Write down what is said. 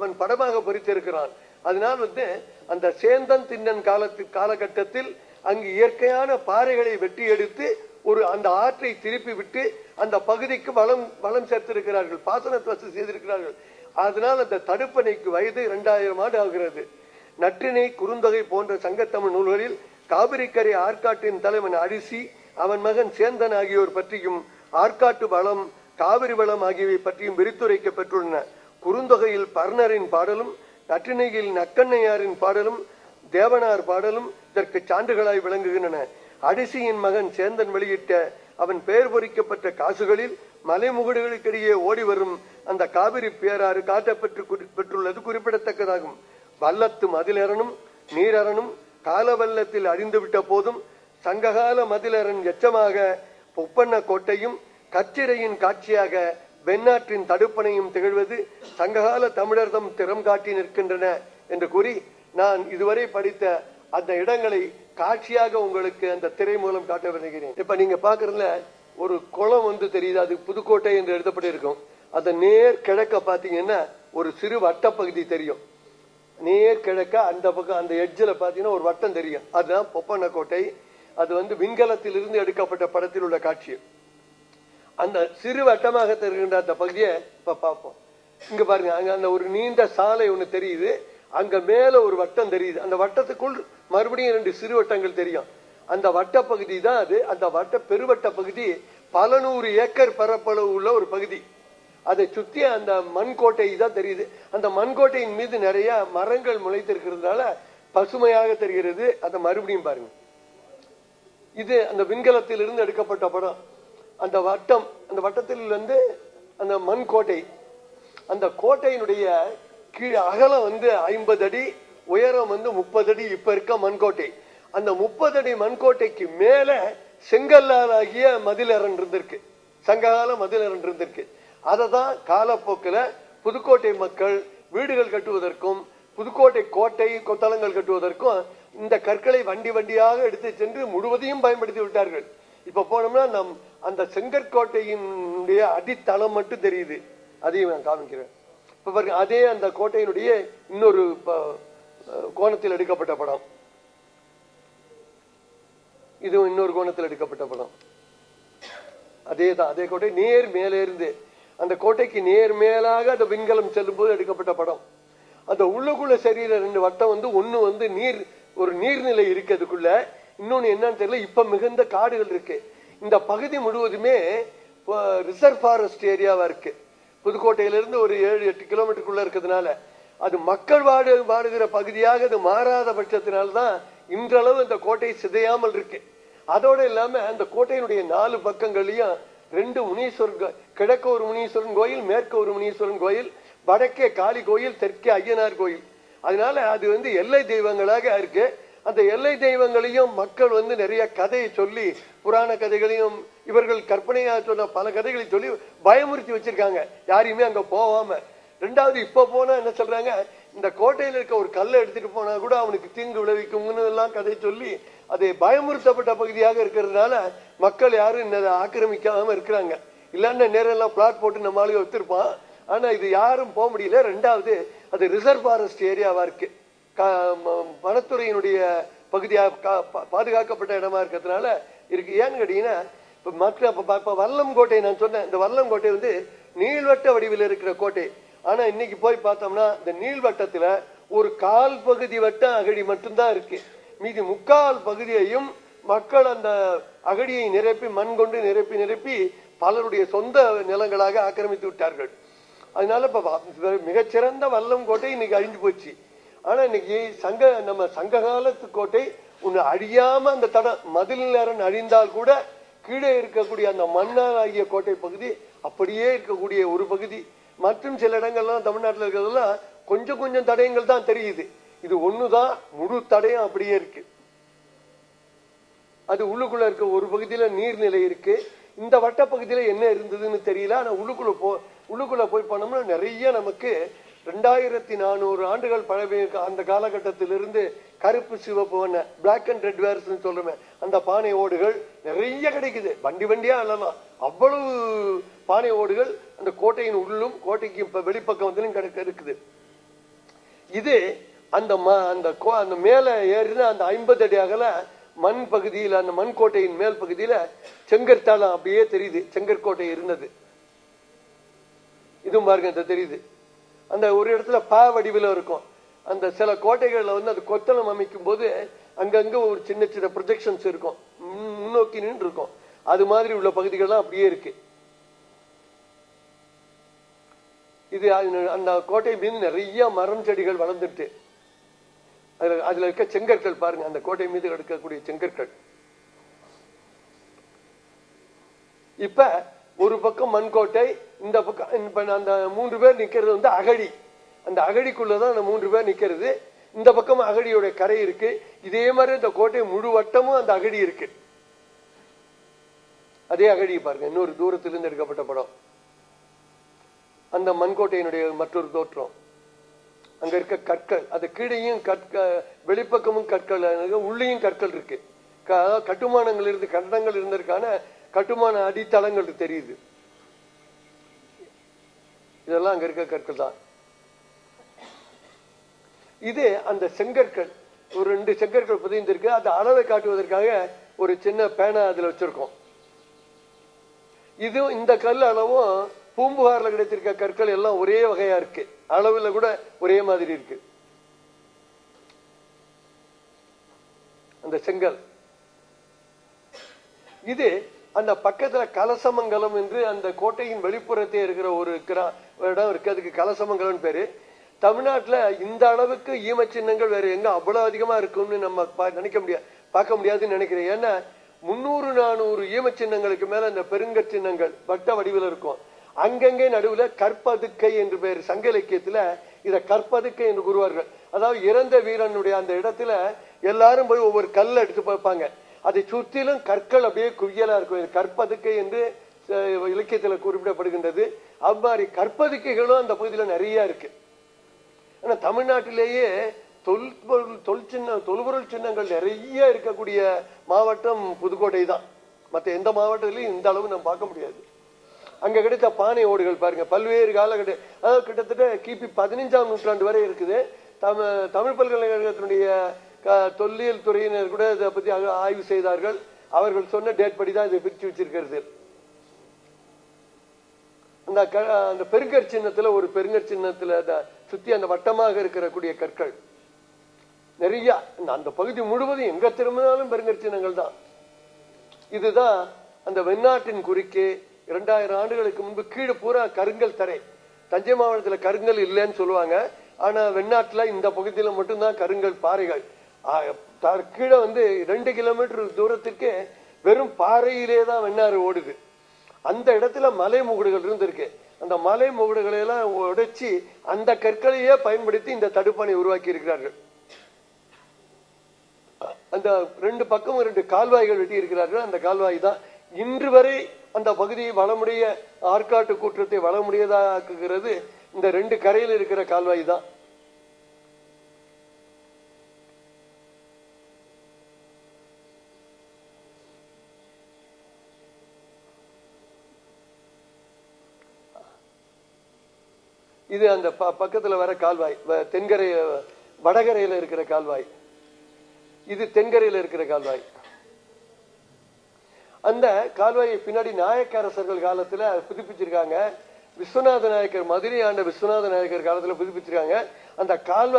அவன் படமாக பொறித்திருக்கிறான். அதனால் வந்து அந்த சேந்தன் திண்ணன் காலத்து காலகட்டத்தில் அங்கு இயற்கையான பாறைகளை வெட்டி எடுத்து ஒரு அந்த ஆற்றை திருப்பி விட்டு அந்த பகுதிக்கு வளம் வளம் சேர்த்திருக்கிறார்கள். பாசனத்தை வசதி செய்திருக்கிறார்கள். அதனால் அந்த தடுப்பணைக்கு வயது இரண்டாயிரம் ஆண்டு ஆகிறது. நற்றினை குறுந்தொகை போன்ற சங்கத்தமிழ் நூல்களில் காவிரிக்கரை ஆற்காட்டின் தலைவன் அரிசி அவன் மகன் சேந்தன் ஆகியோர் பற்றியும் ஆற்காட்டு வளம் காவிரி வளம் ஆகியவை பற்றியும் விரித்துரைக்க பெற்றுள்ளன குறுந்தொகையில் பர்ணரின் பாடலும் நற்றிணையில் நக்கண்ணையாரின் பாடலும் தேவனார் பாடலும் இதற்கு சான்றுகளாய் விளங்குகின்றன. அடிசியின் மகன் சேந்தன் வெளியிட்ட அவன் பெயர் பொறிக்கப்பட்ட காசுகளில் மலைமுகடுகளுக்கிடையே ஓடி வரும் அந்த காவிரி பேராறு காட்டப்பெற்று பெற்றுள்ளது குறிப்பிடத்தக்கதாகும். வல்லத்து மதிலரனும் நீரரனும் காலவல்லத்தில் அழிந்துவிட்ட போதும் சங்ககால மதிலரன் எச்சமாக பொப்பண்ண கோட்டையும் கச்சிரையின் காட்சியாக வெண்ணாற்றின் தடுப்பணையும் திகழ்வது சங்ககால தமிழர்தம் திறம் காட்டி நிற்கின்றன என்று கூறி நான் இதுவரை படித்த அந்த இடங்களை காட்சியாக உங்களுக்கு அந்த திரை மூலம் காட்ட விரும்புகிறேன். இப்ப நீங்க பாக்குறதுல ஒரு குளம் வந்து தெரியுது. அது புதுக்கோட்டை என்று எழுதப்பட்டிருக்கும். அந்த நேர் கிழக்க பாத்தீங்கன்னா ஒரு சிறு வட்டப்பகுதி தெரியும். நேர் கிழக்க அந்த பக்கம் அந்த எட்ஜில் பார்த்தீங்கன்னா ஒரு வட்டம் தெரியும். அதுதான் பொப்பன கோட்டை அது வந்து விண்கலத்திலிருந்து எடுக்கப்பட்ட படத்தில் உள்ள காட்சி. அந்த சிறு வட்டமாக தெரிகின்ற அந்த பகுதியை இப்ப பார்ப்போம். இங்க பாருங்க அங்க அந்த ஒரு நீண்ட சாலை ஒண்ணு தெரியுது. அங்க மேல ஒரு வட்டம் தெரியுது. அந்த வட்டத்துக்குள் மறுபடியும் ரெண்டு சிறு வட்டங்கள் தெரியும். அந்த வட்ட பகுதி தான் அது. அந்த வட்ட பெருவட்ட பகுதி பல நூறு ஏக்கர் பரப்பளவு உள்ள ஒரு பகுதி. அதை சுத்தி அந்த மண்கோட்டை தான் தெரியுது. அந்த மண்கோட்டையின் மீது நிறைய மரங்கள் முளைத்திருக்கிறதுனால பசுமையாக தெரிகிறது. அதை மறுபடியும் பாருங்க. இது அந்த விண்கலத்திலிருந்து எடுக்கப்பட்ட படம். அந்த வட்டம் அந்த வட்டத்தில் வந்து அந்த மண் கோட்டை அந்த கோட்டையினுடைய கீழ் அகலம் வந்து ஐம்பது அடி உயரம் வந்து முப்பது அடி இப்ப இருக்க மண்கோட்டை அந்த முப்பது அடி மண்கோட்டைக்கு மேல செங்கல்லாலாகிய மதிலரன் இருந்திருக்கு. சங்ககால மதிலரன் இருந்திருக்கு. அதை தான் காலப்போக்கில் புதுக்கோட்டை மக்கள் வீடுகள் கட்டுவதற்கும் புதுக்கோட்டை கோட்டை கொத்தளங்கள் கட்டுவதற்கும் இந்த கற்களை வண்டி வண்டியாக எடுத்து சென்று முழுவதையும் பயன்படுத்தி விட்டார்கள். இப்ப போனோம்னா நம் அந்த செங்கற்கோட்டையினுடைய அடித்தளம் மட்டும் தெரியுது. அதையும் நான் காமிக்கிறேன். இப்ப பாருங்க அதே அந்த கோட்டையினுடைய இன்னொரு கோணத்தில் எடுக்கப்பட்ட படம். இதுவும் இன்னொரு கோணத்தில் எடுக்கப்பட்ட படம். அதே தான் அதே கோட்டை நேர் மேலே இருந்து. அந்த கோட்டைக்கு நேர் மேலாக அந்த விண்கலம் செல்லும் போது எடுக்கப்பட்ட படம். அந்த உள்ளுக்குள்ள சரியில ரெண்டு வட்டம் வந்து ஒன்னு வந்து நீர் ஒரு நீர்நிலை இருக்கு அதுக்குள்ள. இன்னொன்னு என்னன்னு தெரியல இப்ப மிகுந்த காடுகள் இருக்கு. இந்த பகுதி முழுவதுமே ரிசர்வ் ஃபாரஸ்ட் ஏரியாவா இருக்கு. புதுக்கோட்டையிலிருந்து ஒரு ஏழு எட்டு கிலோமீட்டருக்குள்ள இருக்கிறதுனால அது மக்கள் வாடு வாடுகிற பகுதியாக அது மாறாத பட்சத்தினால்தான் இன்றளவு அந்த கோட்டை சிதையாமல் இருக்கு. அதோட இல்லாம அந்த கோட்டையினுடைய நாலு பக்கங்களையும் ரெண்டு முனீஸ்வரன் கோ- கிழக்கு ஒரு முனீஸ்வரன் கோயில் மேற்கு ஒரு முனீஸ்வரன் கோயில் வடக்கே காளி கோயில் தெற்கே ஐயனார் கோயில். அதனால அது வந்து எல்லை தெய்வங்களாக இருக்கு. அந்த எல்லை தெய்வங்களையும் மக்கள் வந்து நிறைய கதையை சொல்லி புராண கதைகளையும் இவர்கள் கற்பனையா சொன்ன பல கதைகளை சொல்லி பயமுறுத்தி வச்சிருக்காங்க. யாரையுமே அங்க போவாம ரெண்டாவது இப்ப போனா என்ன சொல்றாங்க? இந்த கோட்டையில இருக்க ஒரு கல்லை எடுத்துட்டு போனா கூட அவனுக்கு தீங்கு விளைவிக்கும்னு எல்லாம் கதை சொல்லி அதை பயமுறுத்தப்பட்ட பகுதியாக இருக்கிறதுனால மக்கள் யாரும் இன்னும் அதை ஆக்கிரமிக்காம இருக்கிறாங்க. இல்லைன்னா நேரம் எல்லாம் பிளாட் போட்டு நம்ம ஆளுங்க வச்சிருப்பான் ஆனா இது யாரும் போக முடியல. ரெண்டாவது அது ரிசர்வ் ஃபாரஸ்ட் ஏரியாவா இருக்கு. வனத்துறையினுடைய பகுதியாக பாதுகாக்கப்பட்ட இடமா இருக்கிறதுனால இருக்கு. ஏன்னு கேட்டீங்கன்னா இப்ப மற்ற இப்போ வல்லம் கோட்டை நான் சொன்னேன். இந்த வல்லம் கோட்டை வந்து நீள்வட்ட வடிவில் இருக்கிற கோட்டை. ஆனா இன்னைக்கு போய் பார்த்தோம்னா இந்த நீள்வட்டத்துல ஒரு கால் பகுதி வட்டம் அகழி மட்டும்தான் இருக்கு. மீதி முக்கால் பகுதியையும் மக்கள் அந்த அகழியை நிரப்பி மண் கொண்டு நிரப்பி நிரப்பி பலருடைய சொந்த நிலங்களாக ஆக்கிரமித்து விட்டார்கள். அதனால இப்ப மிகச்சிறந்த வல்லம் கோட்டை இன்னைக்கு அழிஞ்சு போச்சு. ஆனா இன்னைக்கு சங்க நம்ம சங்க காலத்து கோட்டை ஒண்ணு அழியாம அந்த தடம் மதில் நேரம் அழிந்தால் கூட கீழே இருக்கக்கூடிய அந்த மண்ணால் ஆகிய கோட்டை பகுதி அப்படியே இருக்கக்கூடிய ஒரு பகுதி. மற்றும் சில இடங்கள்லாம் தமிழ்நாட்டில் இருக்கிறதெல்லாம் கொஞ்சம் கொஞ்சம் தடயங்கள் தான் தெரியுது. இது ஒண்ணுதான் முழு தடயம் அப்படியே இருக்கு. அது உள்ளுக்குள்ள இருக்க ஒரு பகுதியில நீர்நிலை இருக்கு. இந்த வட்ட பகுதியில என்ன இருந்ததுன்னு தெரியல. ஆனா உள்ளுக்குள்ள போ உள்ளுக்குள்ள போய் போனோம்னா நிறைய நமக்கு ரெண்டாயிரத்தி நானூறு ஆண்டுகள் பழமை அந்த காலகட்டத்திலிருந்து கருப்பு சிவப்பு வண்ண பிளாக் அண்ட் ரெட் வேர்ஸ் சொல்றோமே அந்த பானை ஓடுகள் நிறைய கிடைக்குது. வண்டி வண்டியா அள்ளலாம் அவ்வளவு பானை ஓடுகள் அந்த கோட்டையின் உள்ளும் கோட்டைக்கு இப்ப வெளிப்பக்கம் வந்து கிடைக்க இருக்குது இது அந்த ம- அந்த கோ- அந்த மேல ஏறின அந்த ஐம்பது அடி அகல மண் பகுதியில் அந்த மண் கோட்டையின் மேல் பகுதியில செங்கற்தாளம் அப்படியே தெரியுது. செங்கற்கோட்டை இருந்தது. இதுவும் பாருங்க தெரியுது. அந்த ஒரு இடத்துல பா வடிவில் இருக்கும். அந்த சில கோட்டைகளில் வந்து அது கொத்தளம் அமைக்கும் போது அங்கங்க ஒரு சின்ன சின்ன ப்ரொஜெக்ஷன்ஸ் இருக்கும். முன்னோக்கி நின்று இருக்கும் அது மாதிரி உள்ள பகுதிகள்லாம் அப்படியே இருக்கு. இது அந்த கோட்டை மீது நிறைய மரம் செடிகள் வளர்ந்துட்டு. அதுல அதுல இருக்க செங்கற்கள் பாருங்க. அந்த கோட்டை மீது எடுக்கக்கூடிய செங்கற்கள். இப்ப ஒரு பக்கம் மண்கோட்டை இந்த பக்கம் இப்ப அந்த மூன்று பேர் நிக்கிறது வந்து அகழி அந்த அகழிக்குள்ளதான் அந்த மூன்று பேர் நிக்கிறது. இந்த பக்கம் அகழியோட கரை இருக்கு. இதே மாதிரி இந்த கோட்டை முழு வட்டமும் அந்த அகழி இருக்கு. அதே அகழி பாருங்க. இன்னொரு தூரத்திலிருந்து எடுக்கப்பட்ட படம். அந்த மண்கோட்டையினுடைய மற்றொரு தோற்றம். அங்க இருக்க கற்கள். அது கீழையும் கற்க வெளிப்பக்கமும் கற்கள் உள்ளேயும் கற்கள் இருக்கு. கட்டுமானங்கள் இருந்து கட்டடங்கள் இருந்ததுக்கான கட்டுமான அடித்தளங்கள் தெரியுது. இதெல்லாம் அங்க இருக்க கற்கள் தான். இது அந்த செங்கற்கள் ஒரு ரெண்டு செங்கற்கள் புதைந்திருக்கு. அந்த அளவை காட்டுவதற்காக ஒரு சின்ன பேனா அதுல வச்சிருக்கோம். இதுவும் இந்த கல் அளவும் பூம்புகார்ல கிடைத்திருக்க கற்கள் எல்லாம் ஒரே வகையா இருக்கு. அளவுல கூட ஒரே மாதிரி இருக்கு. அந்த செங்கல். இது அந்த பக்கத்துல கலசமங்கலம் என்று அந்த கோட்டையின் வெளிப்புறத்தே இருக்கிற ஒரு கிரா- இடம் இருக்கு. அதுக்கு கலசமங்கலம் பேரு. தமிழ்நாட்டுல இந்த அளவுக்கு ஈம சின்னங்கள் வேற எங்க அவ்வளவு அதிகமா இருக்கும்னு நம்ம பா- நினைக்க முடியாது பார்க்க முடியாதுன்னு நினைக்கிறேன். ஏன்னா முன்னூறு நானூறு ஈம சின்னங்களுக்கு மேல அந்த பெருங்கச்சின்னங்கள் வட்ட வடிவில் இருக்கும். அங்கங்கே நடுவுல கற்பதுக்கை என்று பேர் சங்க இலக்கியத்துல இதை கற்பதுக்கை என்று கூறுவார்கள். அதாவது இறந்த வீரனுடைய அந்த இடத்துல எல்லாரும் போய் ஒவ்வொரு கல் எடுத்து பார்ப்பாங்க. அதை சுற்றிலும் கற்கள் அப்படியே குவியலா இருக்கும். இது கற்பதுக்கை என்று இலக்கியத்தில் குறிப்பிடப்படுகின்றது. அவ்வாறு கற்பதுக்கைகளும் அந்த பகுதியில் நிறைய இருக்கு. ஆனா தமிழ்நாட்டிலேயே தொல்பொருள் தொல் சின்ன தொல்பொருள் சின்னங்கள் நிறைய இருக்கக்கூடிய மாவட்டம் புதுக்கோட்டை தான். மற்ற எந்த மாவட்டத்திலையும் இந்த அளவு நம்ம பார்க்க முடியாது. அங்க கிடைத்த பானை ஓடுகள் பாருங்க. பல்வேறு காலகட்ட அதாவது கிட்டத்தட்ட கிபி பதினைஞ்சாம் நூற்றாண்டு வரை இருக்குது. தமிழ் தமிழ் பல்கலைக்கழகத்தினுடைய தொல்லியல் துறையினர் கூட இதை பத்தி ஆய்வு செய்தார்கள். அவர்கள் சொன்ன டேட் படி தான் இதை பிரித்து வச்சிருக்கிறது. அந்த க- அந்த பெருங்கற் சின்னத்துல ஒரு பெருங்கற் சின்னத்துல சுத்தி அந்த வட்டமாக இருக்கக்கூடிய கற்கள். நிறைய அந்த- அந்த பகுதி முழுவதும் எங்க திரும்பினாலும் பெருங்கற் சின்னங்கள் தான். இதுதான் அந்த வெண்ணாட்டின் குறுக்கே இரண்டாயிரம் ஆண்டுகளுக்கு முன்பு கீழே பூரா கருங்கல் தரை. தஞ்சை மாவட்டத்துல கருங்கல் இல்லைன்னு சொல்லுவாங்க. ஆனா வெண்ணாட்டுல இந்த பகுதியில மட்டும்தான் கருங்கல் பாறைகள். கீழே வந்து ரெண்டு கிலோமீட்டர் தூரத்துக்கு வெறும் பாறையிலே தான் வெண்ணாறு ஓடுது. அந்த இடத்துல மலை முகடுகள் இருந்திருக்கு. அந்த மலை முகுடுகளை எல்லாம் உடைச்சி அந்த கற்களையே பயன்படுத்தி இந்த தடுப்பணை உருவாக்கி இருக்கிறார்கள். அந்த ரெண்டு பக்கமும் ரெண்டு கால்வாய்கள் வெட்டி இருக்கிறார்கள். அந்த கால்வாய் தான் இன்று வரை அந்த பகுதியை வளமுடைய ஆற்காட்டு கூற்றத்தை வளமுடையதாக்குகிறது. இந்த ரெண்டு கரையில் இருக்கிற கால்வாய் தான். இது அந்த பக்கத்துல வர கால்வாய் தென்கரை வடகரையில இருக்கிற கால்வாய். இது தென்கரையில இருக்கிற கால்வாய். அந்த கால்வாயை பின்னாடி நாயக்க அரசர்கள் காலத்துல புதுப்பிச்சிருக்காங்க. விஸ்வநாத நாயக்கர் மதுரை ஆண்ட விஸ்வநாத நாயக்கர் காலத்துல புதுப்பிச்சிருக்காங்க. அந்த கால்வாய்